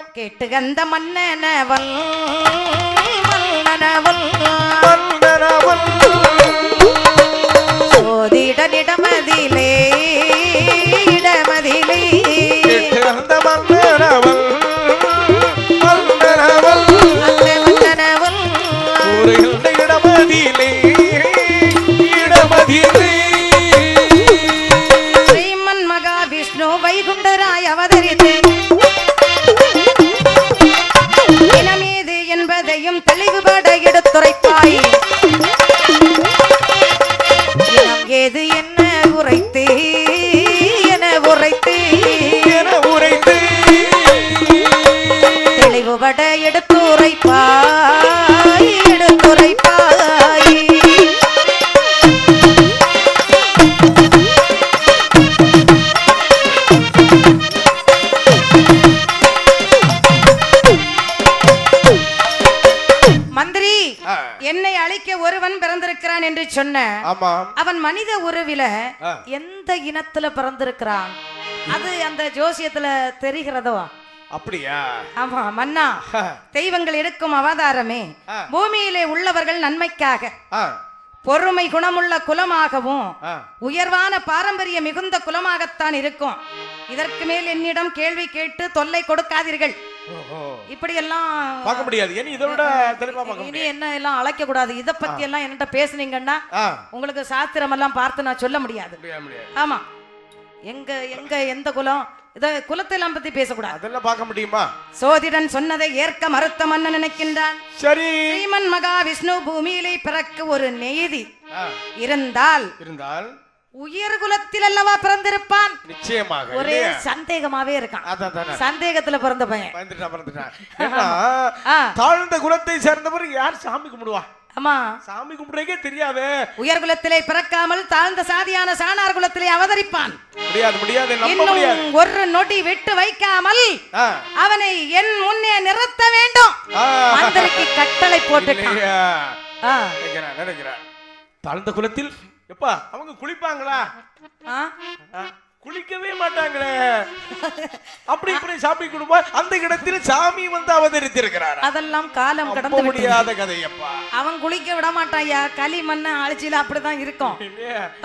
கேட்டு கந்த மன்னனவல் மன்னனவல் சொன்ன அவன் மனித உருவில ஆ. எந்த இனத்துல பிறந்திருக்கிறான்? அது அந்த ஜோசியத்துல தெரிகிறதோ? அப்படியா? ஆமா மன்னா தெய்வங்கள் எடுக்கும் அவதாரமே. பூமியிலே உள்ளவர்கள் நன்மைக்காக பொறுமை குணமுள்ள குலமாகவும். உயர்வான பாரம்பரிய மிகுந்த குலமாகத்தான் இருக்கும். இதற்கு மேல் என்னிடம் கேள்வி கேட்டு தொல்லை கொடுக்காதீர்கள். ஓஹோ. இப்படியெல்லாம் பார்க்க முடியாது. ஏன் இதை விட தெளிவா பார்க்க இனி என்ன எல்லாம் அழைக்க கூடாது? இத பத்தி எல்லாம் என்கிட்ட பேசுனீங்கன்னா உங்களுக்கு சாஸ்திரம் எல்லாம் பார்த்து நான் சொல்ல முடியாது. ஆமா. எங்க எங்க எந்த குலம்? இத குலத்தை எல்லாம் பத்தி பேசக்கூடாது. அதெல்லாம் பார்க்க முடியுமா? சோதிடன் சொன்னதை ஏற்க மறுத்த மன்னன் நினைக்கின்றான். சரி. ஸ்ரீமன் மகாவிஷ்ணு பூமியிலே பிறக்க ஒரு நெய்தி இருந்தால் இருந்தால் உயர் குலத்தில் அல்லவா பிறந்திருப்பான். நிச்சயமாக ஒரே? சந்தேகமாவே இருக்கான். சந்தேகத்துல பிறந்த பையன். தாழ்ந்த குலத்தை சேர்ந்தவர் யார்? சாமி கும்பிடுவா. ஆமா. சாமி கும்பிடுறதுக்கே தெரியாது. உயர் குலத்திலே பிறக்காமல் தாழ்ந்த சாதியான சாணார் குலத்திலே அவதரிப்பான். முடியாது முடியாது இன்னும் ஒரு நொடி விட்டு வைக்காமல் அவனை என் முன்னே நிறுத்த வேண்டும். மந்திரிக்கு கட்டளை போட்டுட்டான். நினைக்கிறேன் நினைக்கிறேன் தாழ்ந்த குலத்தில் எப்பா அவங்க குளிப்பாங்களா? குளிக்கவே மாட்டாங்களே. அப்படி இப்படி சாமி குடும்பம் அந்த இடத்தில் சாமி வந்து அவதரித்திருக்கிறார்? அதெல்லாம் காலம் கடந்து. முடியாத கதையப்பா. அவன் குளிக்க விட மாட்டான்யா களி மண்ண அழிச்சில அப்படிதான் இருக்கும்.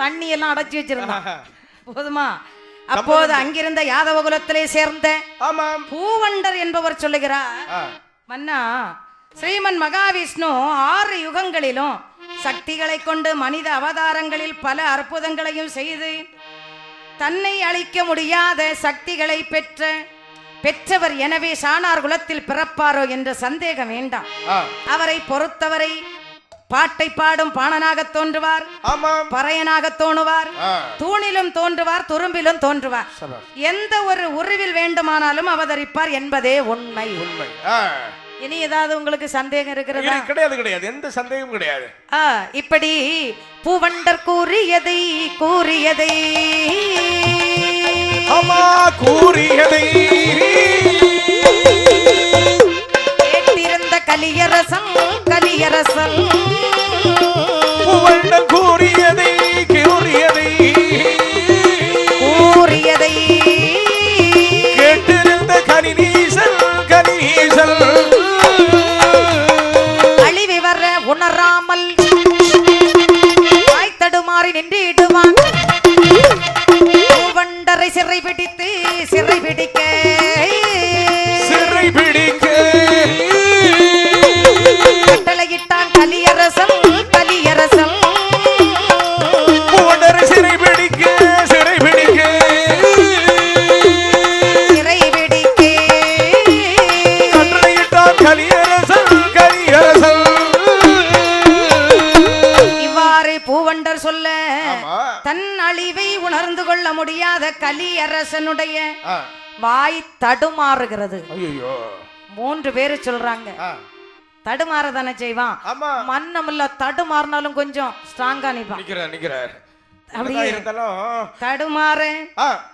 தண்ணி எல்லாம் அடைச்சி வச்சிருந்தான். போதுமா? அப்போது அங்கிருந்த யாதவ குலத்திலே சேர்ந்த பூவண்டர் என்பவர் சொல்லுகிறார். மன்னா ஸ்ரீமன் மகாவிஷ்ணு ஆறு யுகங்களிலும் சக்திகளை கொண்டு மனித அவதாரங்களில் பல அற்புதங்களையும் செய்து தன்னை அழிக்க முடியாத சக்திகளை பெற்ற பெற்றவர் எனவே சாணார் குலத்தில் பிறப்பாரோ என்ற சந்தேகம் வேண்டாம். அவரை பொறுத்தவரை பாட்டை பாடும் பாணனாக தோன்றுவார் பறையனாக தோணுவார் தூணிலும் தோன்றுவார் துரும்பிலும் தோன்றுவார். எந்த ஒரு உருவில் வேண்டுமானாலும் அவதரிப்பார் என்பதே உண்மை. உண்மை. இனி ஏதாவது உங்களுக்கு சந்தேகம் இருக்கிறதா? கிடையாது கிடையாது. எந்த சந்தேகமும் கிடையாது. இப்படி பூவண்டர் கூறியதை கூறியதை. ஆமா கூறியதை. கேட்டிருந்த கலியரசன் கலியரசன் புவண்ணன் கூறியதை வாய் தடுமாறுகிறது. மூன்று பேரு சொல்றாங்க. தடுமாற தானே செய்வான். மன்னமில்ல தடுமாறினாலும் கொஞ்சம் ஸ்ட்ராங்கா நிப்பான். நிக்கிறார் நிக்கிறார் தடுமாற.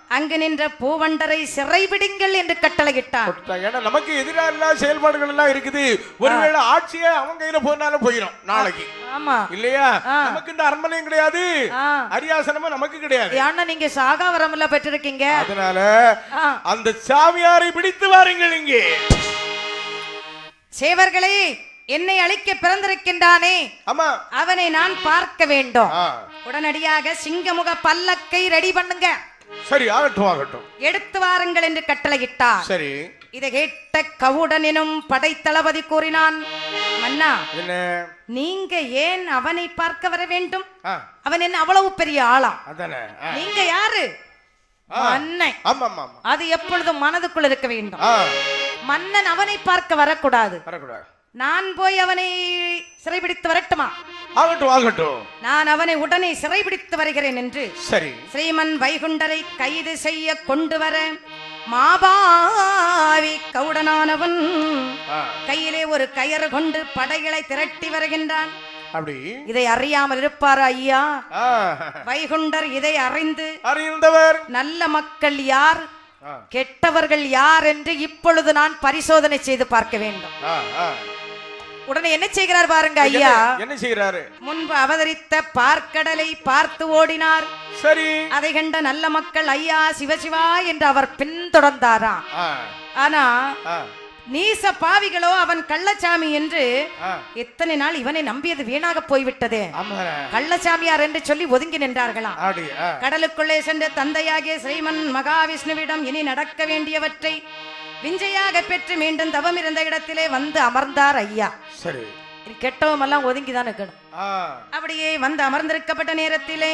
அங்கு நின்ற பூவண்டரை சிறைபிடிங்கள் என்று கட்டளையிட்டார். ஏன்னா நமக்கு எதிரான செயல்பாடுகள் எல்லாம் இருக்குது. ஒருவேளை ஆட்சியே அவங்க கையில போனாலும் போயிடும் நாளைக்கு. ஆமா. இல்லையா. நமக்கு இந்த அரண்மனையும் கிடையாது. அரியாசனமும் நமக்கு கிடையாது. ஏன்னா நீங்க சாகாவரம்ல பெற்றிருக்கீங்க. அதனால. அந்த சாமியாரை பிடித்து வாருங்கள் இங்கே. சேவர்களே என்னை அழிக்க பிறந்திருக்கின்றானே? ஆமா. அவனை நான் பார்க்க வேண்டும். உடனடியாக சிங்கமுக பல்லக்கை ரெடி பண்ணுங்க. சரி ஆகட்டும் ஆகட்டும். எடுத்து வாருங்கள் என்று கட்டளையிட்டார் சரி. இதை கேட்ட கவுடன் எனும் படைத்தளபதி கூறினான் மன்னா என்ன? நீங்க ஏன் அவனை பார்க்க வர வேண்டும்? அவன் என்ன அவ்வளவு பெரிய ஆளா. நீங்க யாரு. மன்னன். அது எப்பொழுதும் மனதுக்குள் இருக்க வேண்டும். மன்னன் அவனை பார்க்க வரக்கூடாது. வரக்கூடாது. நான் போய் அவனை சிறைபிடித்து வரட்டுமா? ஆகட்டும் ஆகட்டும். நான் அவனை உடனே சிறைபிடித்து வருகிறேன் என்று சரி. ஸ்ரீமன் வைகுண்டரை கைது செய்ய கொண்டு வர மாபாவி கவுடனானவன் கையிலே ஒரு கயறு கொண்டு படைகளை திரட்டி வருகின்றான். அப்படி? இதை அறியாமல் இருப்பாரா ஐயா? வைகுண்டர் இதை அறிந்து அறிந்தவர். நல்ல மக்கள் யார்? கெட்டவர்கள் யார் என்று இப்பொழுது நான் பரிசோதனை செய்து பார்க்க வேண்டும். உடனே என்ன செய்கிறார் பாருங்க ஐயா? என்ன- செய்யறாரு முன்பு அவதரித்த பார்க்கடலை பார்த்து ஓடினார். சரி. அதை கண்ட நல்ல மக்கள் ஐயா சிவசிவா என்று அவர் பின்தொடர்ந்தாராம். ஆனா நீச பாவிகளோ அவன் கள்ளச்சாமி என்று. எத்தனை நாள் இவனை நம்பியது வீணாக போய்விட்டது. கள்ளச்சாமியார் என்று சொல்லி ஒதுங்கி நின்றார்களாம். கடலுக்குள்ளே சென்ற தந்தையாகிய ஸ்ரீமன் மகாவிஷ்ணுவிடம் இனி நடக்க வேண்டியவற்றை விஞ்சையாக பெற்று மீண்டும் தவம் இருந்த இடத்திலே வந்து அமர்ந்தார் ஐயா. சரி. கெட்டவமெல்லாம் ஒதுங்கி தான் இருக்கணும் அப்படியே வந்து அமர்ந்திருக்கப்பட்ட நேரத்திலே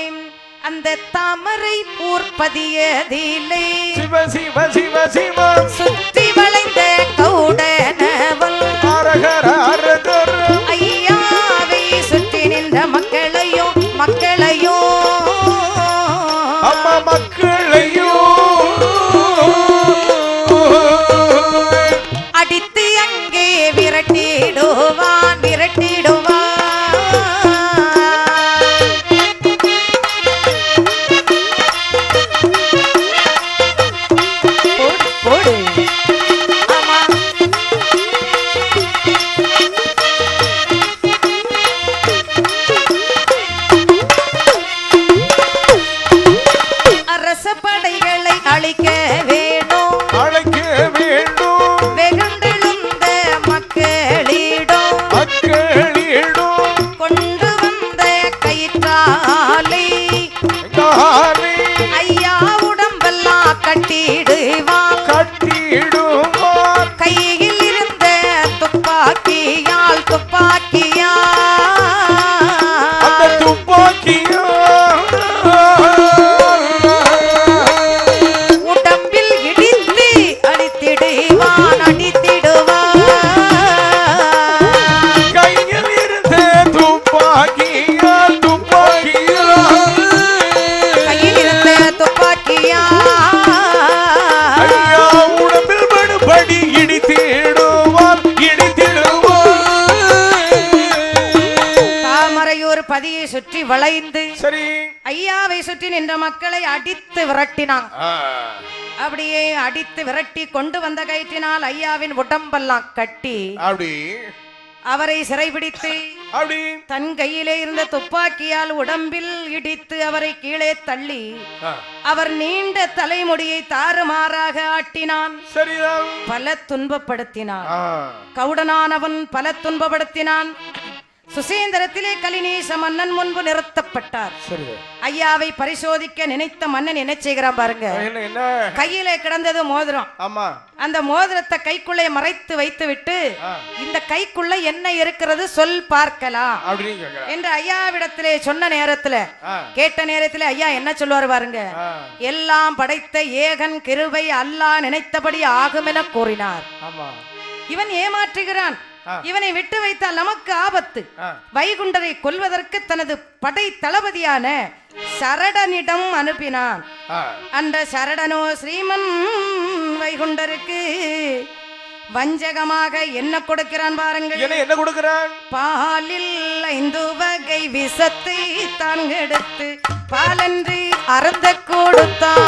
அந்த தாமரை பூர்ப்பதியதிலே சிவ சிவ சிவ சிவ. சுற்றி வளைந்த கௌடனவன் அரகர அரகர. ஐயாவை பதியை சுற்றி வளைந்து சரி. ஐயாவை சுற்றி நின்ற மக்களை அடித்து விரட்டினான். அப்படியே அடித்து விரட்டி கொண்டு வந்த கயிற்றினால் ஐயாவின் உடம்பெல்லாம் கட்டி அப்படி. அவரை சிறைபிடித்து அப்படி. தன் கையிலே இருந்த துப்பாக்கியால் உடம்பில் இடித்து அவரை கீழே தள்ளி அவர் நீண்ட தலைமுடியை தாறுமாறாக ஆட்டினான். பல துன்பப்படுத்தினான். கவுடனானவன் பல துன்பப்படுத்தினான். சுசேந்திரத்திலே கலிநீச மன்னன் முன்பு நிறுத்தப்பட்டார். ஐயாவை பரிசோதிக்க நினைத்த மன்னன் என்ன செய்கிறான் பாருங்க. என்ன என்ன? கையிலே கிடந்தது மோதிரம். ஆமா. அந்த மோதிரத்தை கைக்குள்ளே மறைத்து வைத்து விட்டு. இந்த கைக்குள்ள என்ன இருக்கிறது சொல் பார்க்கலாம். என்று ஐயாவிடத்திலே சொன்ன நேரத்துல கேட்ட நேரத்துல ஐயா என்ன சொல்லுவார் பாருங்க. எல்லாம் படைத்த ஏகன் கிருபை அல்லாஹ் நினைத்தபடி ஆகும் என கூறினார். ஆமா. இவன் ஏமாற்றுகிறான். இவனை விட்டு வைத்தால் நமக்கு ஆபத்து. வைகுண்டரை கொல்வதற்கு தனது படை தளபதியான சரடனிடம் அனுப்பினான். அந்த சரடனோ ஸ்ரீமன் வைகுண்டருக்கு வஞ்சகமாக என்ன கொடுக்கிறான் பாருங்கள். என்ன கொடுக்குறான்? பாலில் ஐந்து வகை விஷத்தை தான் எடுத்து பாலன்று அருந்த கொடுத்தான்.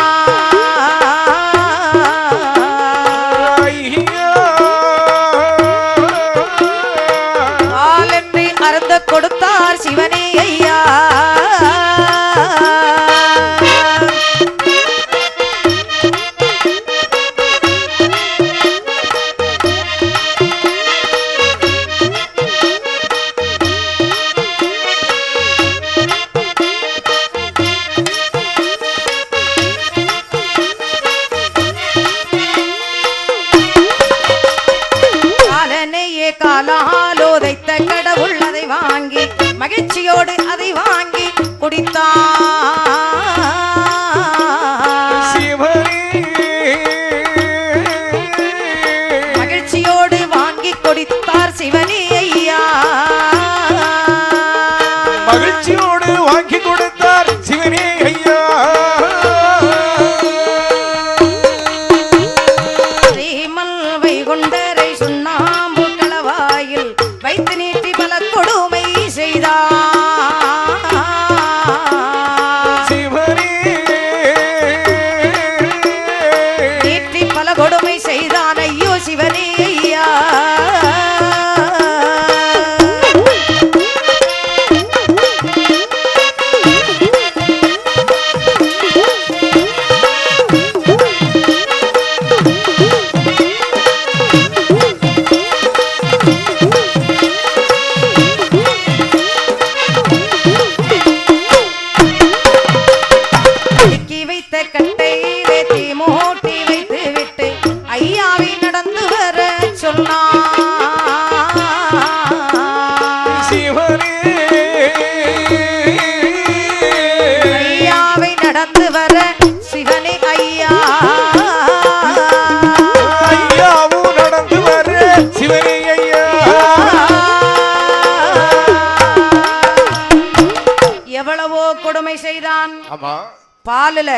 பாலுல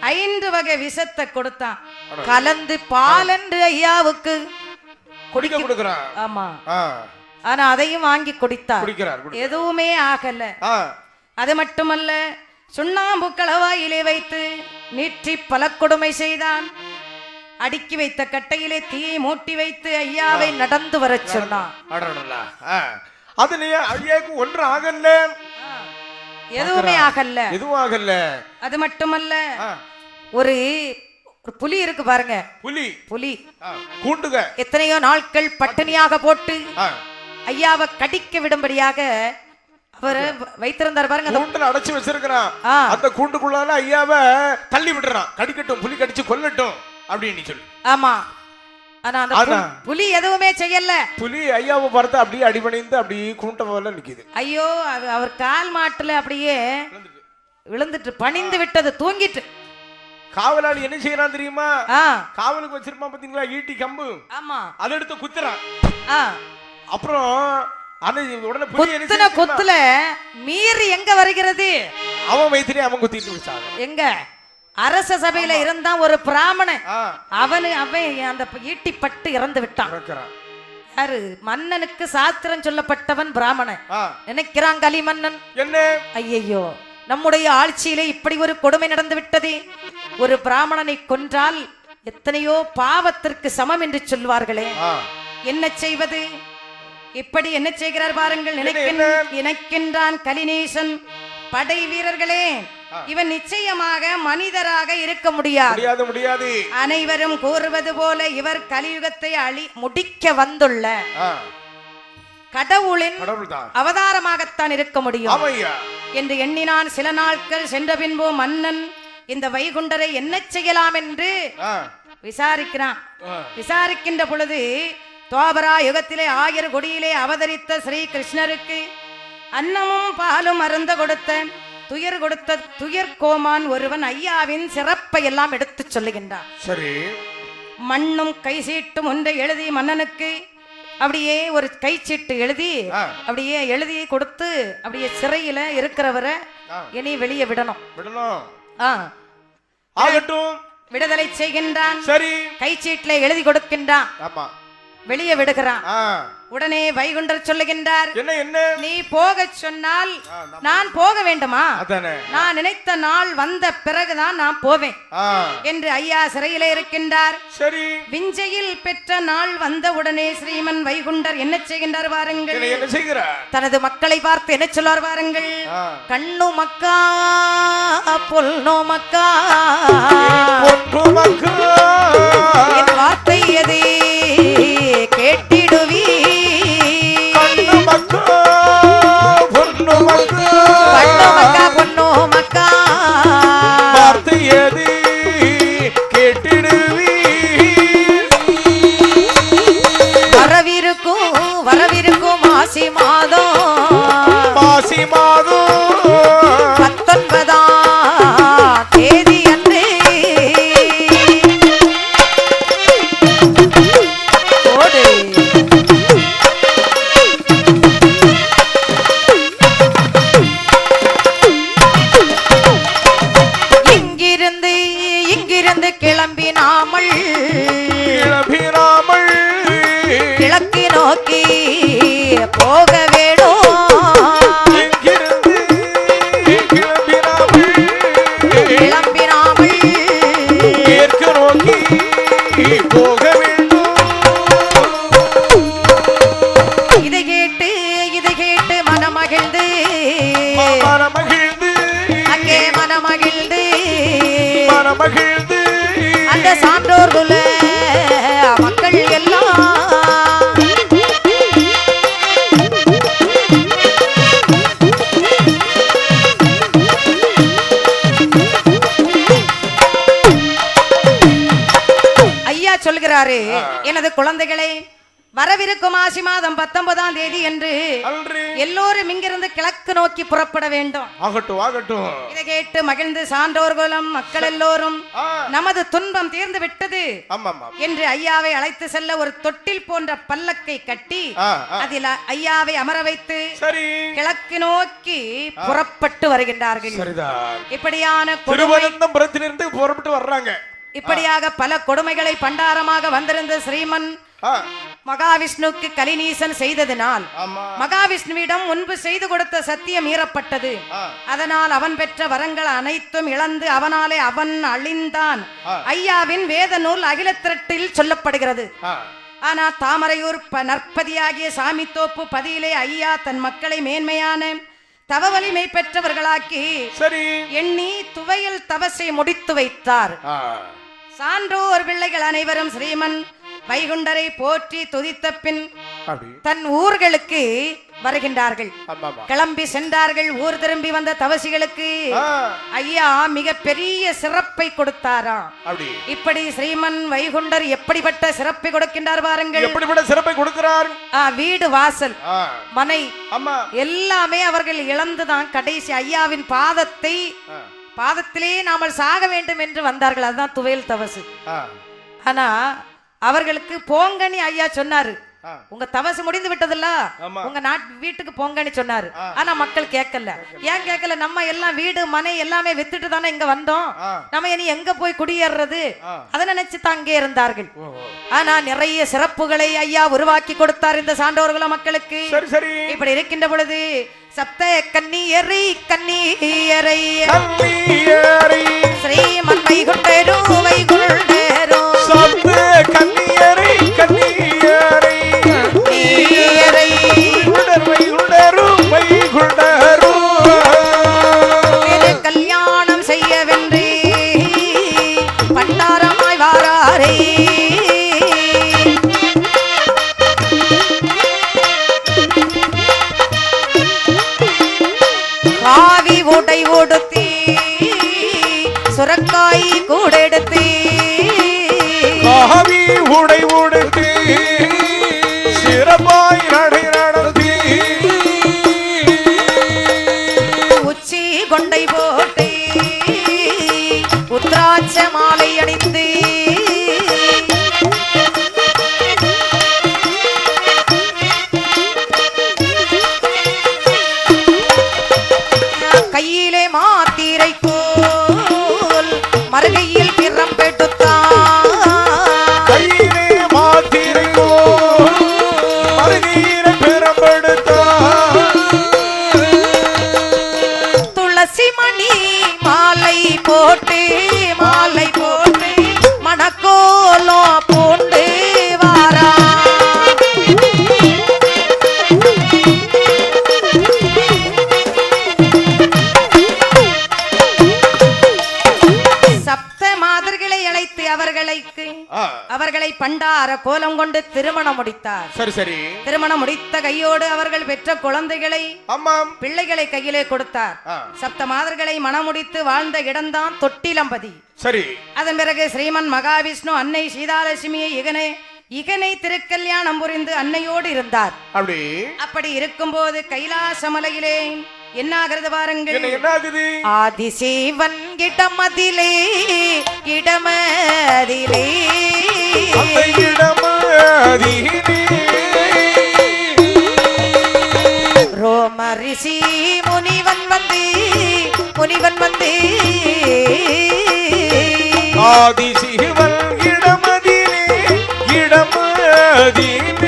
ஐந்து வகை விஷத்தை கொடுத்தான். கலந்து பாலன்று ஐயாவுக்கு குடிக்க கொடுக்கிறான். ஆமா. ஆனா அதையும் வாங்கி குடித்தார் எதுவுமே ஆகல. அது மட்டுமல்ல சுண்ணாம்பு களவாயிலே வைத்து நீட்டி பல கொடுமை செய்தான். அடுக்கி வைத்த கட்டையிலே தீயை மூட்டி வைத்து ஐயாவை நடந்து வரச் சொன்னான். அதுலயே ஐயாக்கு ஒன்று ஆகல எதுவுமே ஆகல எதுவும் ஆகல அது மட்டுமல்ல ஒரு ஒரு புலி இருக்கு பாருங்க. புலி. புலி. கூண்டுக. எத்தனையோ நாட்கள் பட்டினியாக போட்டு ஐயாவை கடிக்க விடும்படியாக அவர் வைத்திருந்தார் பாருங்க. அந்த- கூண்டுல அடைச்சு வச்சிருக்கிறான். அந்த கூண்டுக்குள்ளால ஐயாவ தள்ளி விட்டுறான். கடிக்கட்டும் புலி கடிச்சு கொல்லட்டும் அப்படின்னு சொல்லி. ஆமா. ஆனா அந்த அதான். புலி எதுவுமே செய்யல. புலி ஐயாவை பார்த்து அப்படியே அடிபணிந்து அப்படியே கூண்ட போல நிக்குது. ஐயோ அது அவர் கால் மாட்டுல அப்படியே விழுந்துட்டு. பணிந்து விட்டது தூங்கிட்டு. காவலாளி என்ன செய்யறான் தெரியுமா? ஆ. காவலுக்கு வச்சிருப்பான் பாத்தீங்களா? ஈட்டி கம்பு. ஆமா. அதை எடுத்து குத்துறான். ஆ. அப்புறம் அது உடனே புலி என்ன குத்துன செய்யுது தெரியுமா? குத்துல மீறி எங்க வருகிறது? அவன் வயிற்றுலயே அவன் குத்திட்டு வச்சாங்க எங்க? அரச சபையில இருந்தான் ஒரு பிராமணன். அவனு அவன் அந்த ஈட்டி பட்டு இறந்து விட்டான். யாரு? மன்னனுக்கு சாஸ்திரம் சொல்லப்பட்டவன் பிராமணன். நினைக்கிறான் கலி மன்னன் என்ன? ஐயையோ நம்முடைய ஆட்சியிலே இப்படி ஒரு கொடுமை நடந்து விட்டதே. ஒரு பிராமணனை கொன்றால் எத்தனையோ பாவத்திற்கு சமம் என்று சொல்வார்களே. என்ன செய்வது? இப்படி என்ன செய்கிறார் பாருங்கள். நினைக்கின் நினைக்கின்றான் கலிநேசன் படை வீரர்களே இவன் நிச்சயமாக மனிதராக இருக்க முடியாது. முடியாது அனைவரும் கூறுவது போல இவர் கலியுகத்தை அழி முடிக்க வந்துள்ள கடவுளின் கடவுள் தான் அவதாரமாகத்தான் இருக்க முடியும். என்று எண்ணினான் சில நாட்கள் சென்ற பின்பு மன்னன் இந்த வைகுண்டரை என்ன செய்யலாம் என்று விசாரிக்கிறான். விசாரிக்கின்ற பொழுது துவாபரா யுகத்திலே ஆயர் கொடியிலே அவதரித்த ஸ்ரீ கிருஷ்ணருக்கு அன்னமும் பாலும் அருந்த கொடுத்த துயர் கொடுத்த துயர் கோமான் ஒருவன் ஐயாவின் சிறப்பை எல்லாம் எடுத்துச் சொல்லுகின்றான். சரி. மண்ணும் கை சீட்டும் ஒன்றை எழுதி மன்னனுக்கு அப்படியே ஒரு கைச்சீட்டு எழுதி ஆ. அப்படியே எழுதி கொடுத்து அப்படியே சிறையில இருக்கிறவரை. இனி வெளியே விடணும். விடணும். ஆ. ஆகட்டும். விடுதலை செய்கின்றான். சரி. கைச்சீட்டுல எழுதி கொடுக்கின்றான். ஆமா. வெளியே விடுகிறான். உடனே வைகுண்டர் சொல்லுகின்றார் என்ன என்ன? நீ போகச் சொன்னால் நான் போக வேண்டுமா? நான் நினைத்த நாள் வந்த பிறகுதான் நான் போவேன் என்று ஐயா சிறையிலே இருக்கின்றார். சரி. விஞ்சையில் பெற்ற நாள் வந்தவுடனே ஸ்ரீமன் வைகுண்டர் என்ன செய்கின்றார் பாருங்கள். என்ன என்ன செய்கிறார்? தனது மக்களை பார்த்து என்ன சொல்வார் பாருங்கள். கண்ணு மக்கா பொல்னோ மக்கா. மக்கா. கேட்டிடுவி கண்ணு மக்கா பொண்ணு மக்கா. கண்ணு மக்கா பொண்ணு மக்கா. வரவிருக்கும் வரவிருக்கும் மாதம். இவ்வாறு எனது குழந்தைகளை வரவிருக்கும் ஆசி மாதம் பத்தொன்பதாம் தேதி என்று எல்லோரும் இங்கிருந்து கிழக்கு நோக்கி புறப்பட வேண்டும். ஆகட்டும் ஆகட்டும். இதை கேட்டு மகிழ்ந்து சான்றோர்களும் மக்கள் எல்லோரும் நமது துன்பம் தீர்ந்து விட்டது. என்று ஐயாவை அழைத்து செல்ல ஒரு தொட்டில் போன்ற பல்லக்கை கட்டி. அதில் ஐயாவை அமர வைத்து கிழக்கு நோக்கி புறப்பட்டு வருகின்றார்கள். இப்படியான புறப்பட்டு வர்றாங்க. இப்படியாக பல கொடுமைகளை பண்டாரமாக வந்திருந்த ஸ்ரீமன் மகாவிஷ்ணுக்கு கலிநீசன் செய்ததினால் மகாவிஷ்ணுவிடம் முன்பு செய்து கொடுத்த சத்தியம் மீறப்பட்டது. அதனால் அவன் பெற்ற வரங்கள் அனைத்தும் இழந்து அவனாலே அவன் அழிந்தான். ஐயாவின் வேத நூல் அகிலத்திரட்டில் சொல்லப்படுகிறது. ஆ, ஆனா தாமரையூர் நற்பதியாகிய சாமித்தோப்பு பதியிலே ஐயா தன் மக்களை மேன்மையான தவ வலிமை பெற்றவர்களாக்கி எண்ணி துவையல் தவசை முடித்து வைத்தார். சான்றோர் பிள்ளைகள் அனைவரும் ஸ்ரீமன் வைகுண்டரை போற்றி துதித்த பின் தன் ஊர்களுக்கு வருகின்றார்கள். கிளம்பி சென்றார்கள். ஊர் திரும்பி வந்த தவசிகளுக்கு ஐயா மிக பெரிய சிறப்பை கொடுத்தாராம். இப்படி ஸ்ரீமன் வைகுண்டர் எப்படிப்பட்ட சிறப்பை கொடுக்கின்றார் பாருங்கள். எப்படிப்பட்ட சிறப்பை கொடுக்கிறார்? வீடு வாசல் மனை எல்லாமே அவர்கள் இழந்துதான் கடைசி ஐயாவின் பாதத்தை பாதத்திலே நாமல் சாக வேண்டும் என்று வந்தார்கள். அதுதான் துவையல் தவசு. ஆனா அவர்களுக்கு போங்கனி ஐயா சொன்னாரு. உங்க தவசு முடிந்து விட்டதுல்ல. உங்க நாட் வீட்டுக்கு போங்கன்னு சொன்னாரு. ஆனா மக்கள் கேட்கல ஏன் கேட்கல நம்ம எல்லாம் வீடு மனை எல்லாமே வித்துட்டு தானே இங்க வந்தோம். நம்ம இனி எங்க போய் குடியேறது. அதை நினைச்சு தான் அங்கே இருந்தார்கள். ஆனா நிறைய சிறப்புகளை ஐயா உருவாக்கி கொடுத்தார் இந்த சான்றோர்கள மக்களுக்கு. இப்படி இருக்கின்ற பொழுது சப்த கன்னியரை கன்னியரை கன்னியரை ஸ்ரீமன் வைகுண்டரு வைகுண்டரு சப்த கன்னியரை கன்னியரை உடை உடுத்து அவர்களை பண்டார கோலம் கொண்டு திருமணம் முடித்தார். சரி சரி. திருமணம் முடித்த கையோடு அவர்கள் பெற்ற குழந்தைகளை ஆமாம் பிள்ளைகளை கையிலே கொடுத்தார். சப்த மாதர்களை மணமுடித்து வாழ்ந்த இடம்தான் தொட்டிலம்பதி. சரி. அதன் பிறகு ஸ்ரீமன் மகாவிஷ்ணு அன்னை சீதாலட்சுமியை இகனை இகனை திருக்கல்யாணம் புரிந்து அன்னையோடு இருந்தார். அப்படி. அப்படி இருக்கும்போது கைலாசமலையிலே என்ன ஆகிறது பாருங்கள் என்ன ஆகுது ஆதிசேவன் இடமதிலே இடமதிலே ரோம ரிஷி முனிவன் வந்து முனிவன் வந்து. ஆதி சிவன் இடமதிலே இடமதிலே இடமதிலே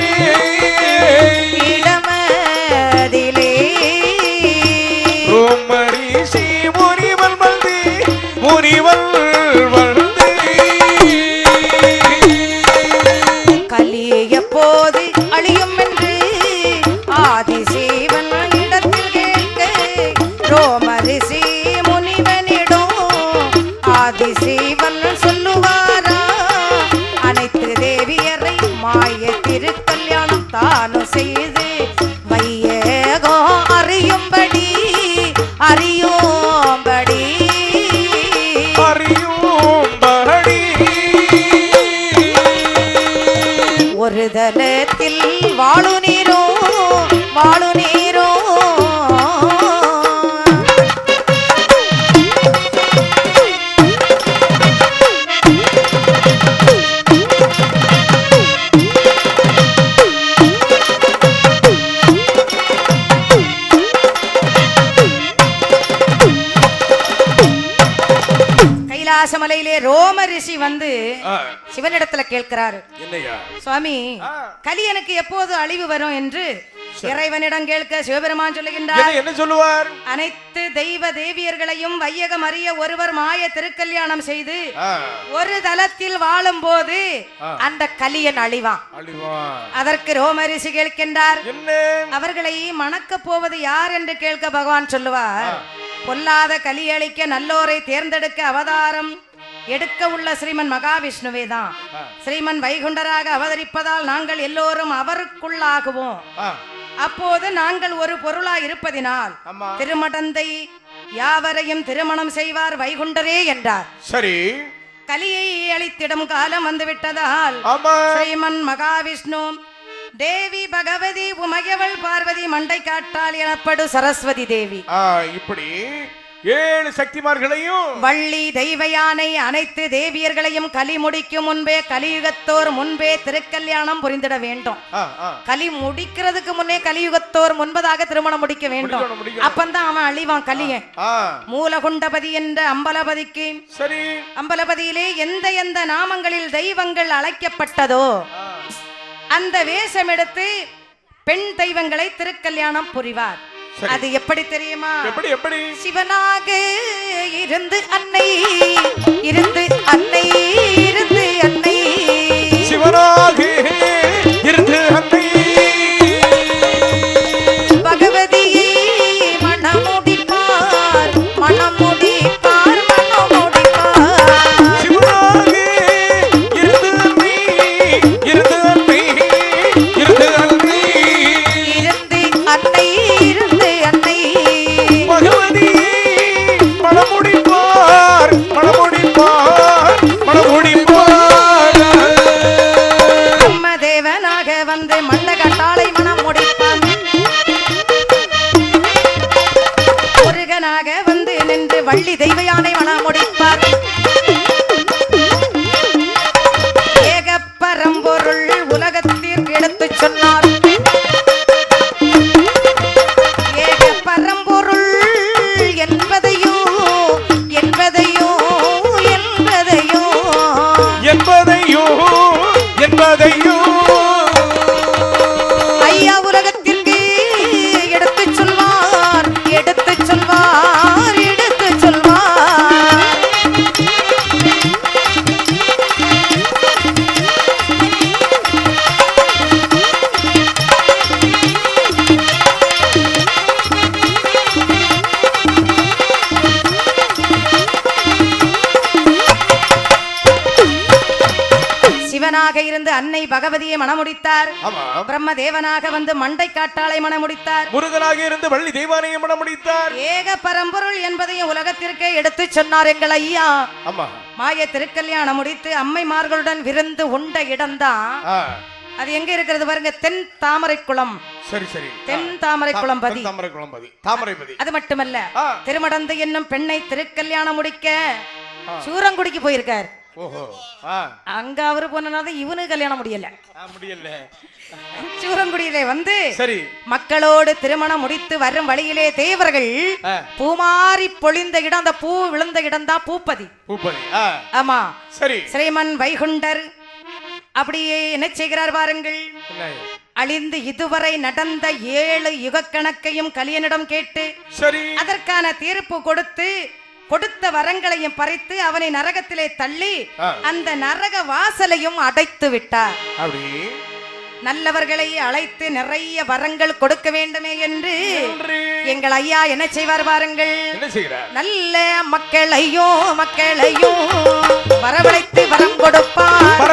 வந்து சிவனிடத்துல கேட்கிறாரு. சுவாமி ஆ. கலியனுக்கு எப்போது அழிவு வரும் என்று இறைவனிடம் கேட்க சிவபெருமான் சொல்லுகின்றார். என்ன சொல்லுவார்? அனைத்து தெய்வ தேவியர்களையும் வையகம் அறிய ஒருவர் மாய திருக்கல்யாணம் செய்து ஒரு தலத்தில் வாழும்போது ஆ. அந்த கலியன் அழிவான். அதற்கு ரோமரிஷி கேட்கின்றார் அவர்களை மணக்கப் போவது யார் என்று கேட்க பகவான் சொல்லுவார் பொல்லாத கலியளிக்க நல்லோரை தேர்ந்தெடுக்க அவதாரம் எடுக்க உள்ள ஸ்ரீமன் மகாவிஷ்ணுவே தான். ஸ்ரீமன் வைகுண்டராக அவதரிப்பதால் நாங்கள் எல்லோரும் அவருக்குள்ளாகுவோம். அப்போது நாங்கள் ஒரு பொருளா இருப்பதினால் திருமடந்தை யாவரையும் திருமணம் செய்வார் வைகுண்டரே என்றார். சரி. கலியை அழித்திடும் காலம் வந்துவிட்டதால் ஸ்ரீமன் மகாவிஷ்ணு தேவி பகவதி உமையவள் பார்வதி மண்டை காட்டாள் எனப்படு சரஸ்வதி தேவி. இப்படி. ஏழு சக்திமார்களையும் வள்ளி தெய்வ யானை அனைத்து தேவியர்களையும் கலி முடிக்கும் முன்பே கலியுகத்தோர் முன்பே திருக்கல்யாணம் புரிந்திட வேண்டும். கலி முடிக்கிறதுக்கு முன்னே கலியுகத்தோர் முன்பதாக திருமணம் முடிக்க வேண்டும். அப்பந்தான் அவன் அழிவான் கலியன் ஆ, மூலகுண்டபதி என்ற அம்பலபதிக்கு சரி. அம்பலபதியிலே எந்த எந்த நாமங்களில் தெய்வங்கள் அழைக்கப்பட்டதோ அந்த வேஷம் எடுத்து பெண் தெய்வங்களை திருக்கல்யாணம் புரிவார். அது எப்படி தெரியுமா? எப்படி எப்படி? சிவனாக இருந்து அன்னை இருந்து அன்னை இருந்து அன்னை. சிவனாக. சிவனாக இருந்து அன்னை பகவதியை மணமுடித்தார். பிரம்மதேவனாக வந்து மண்டை காட்டாளை மணமுடித்தார். முருகனாக இருந்து வள்ளி தெய்வானையை மனம் முடித்தார் ஏக பரம்பொருள் என்பதையும் உலகத்திற்கே எடுத்துச் சொன்னார் எங்கள் ஐயா. மாய திருக்கல்யாணம் முடித்து அம்மைமார்களுடன் விருந்து உண்ட இடம்தான். அது எங்க இருக்கிறது பாருங்க தென் தாமரை குளம். சரி சரி. தென் தாமரை குளம் பதி. தாமரை குளம்பதி தாமரைபதி அது மட்டுமல்ல. திருமடந்தை என்னும் பெண்ணை திருக்கல்யாணம் முடிக்க சூரங்குடிக்கு போயிருக்கார். ஓஹோ. ஆ. அங்க அவரு போனனால இவனு கல்யாணம் முடியல. முடியல. சூரங்குடியிலே வந்து சரி. மக்களோடு திருமணம் முடித்து வரும் வழியிலே தேவர்கள் பூமாரி பொழிந்த இடம் அந்த பூ விழுந்த இடம் தான் பூப்பதி. பூப்பதி ஆமா. சரி. ஸ்ரீமன் வைகுண்டர் அப்படியே என்ன செய்கிறார் பாருங்கள். அழிந்து இதுவரை நடந்த ஏழு யுகக்கணக்கையும் கலியனிடம் கேட்டு சரி. அதற்கான தீர்ப்பு கொடுத்து கொடுத்த வரங்களையும் பறித்து அவனை நரகத்திலே தள்ளி. அந்த நரக வாசலையும் அடைத்து விட்டார். நல்லவர்களை அழைத்து நிறைய வரங்கள் கொடுக்க வேண்டுமே என்று. எங்கள் ஐயா என்ன செய்வார் பாருங்கள். நல்ல மக்களையோ மக்களையோ வரவழைத்து வரம் கொடுப்பார்.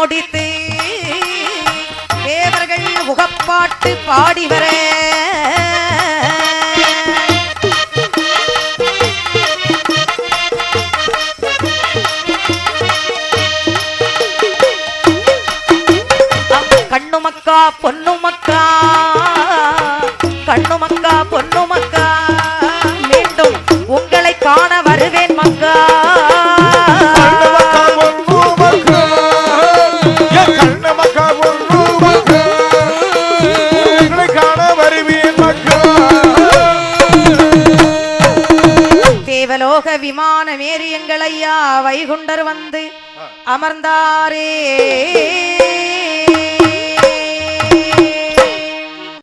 அவதாரம் ஓடித்து தேவர்கள் முகப்பாட்டு பாடி தொண்டர் வந்து அமர்ந்தாரே.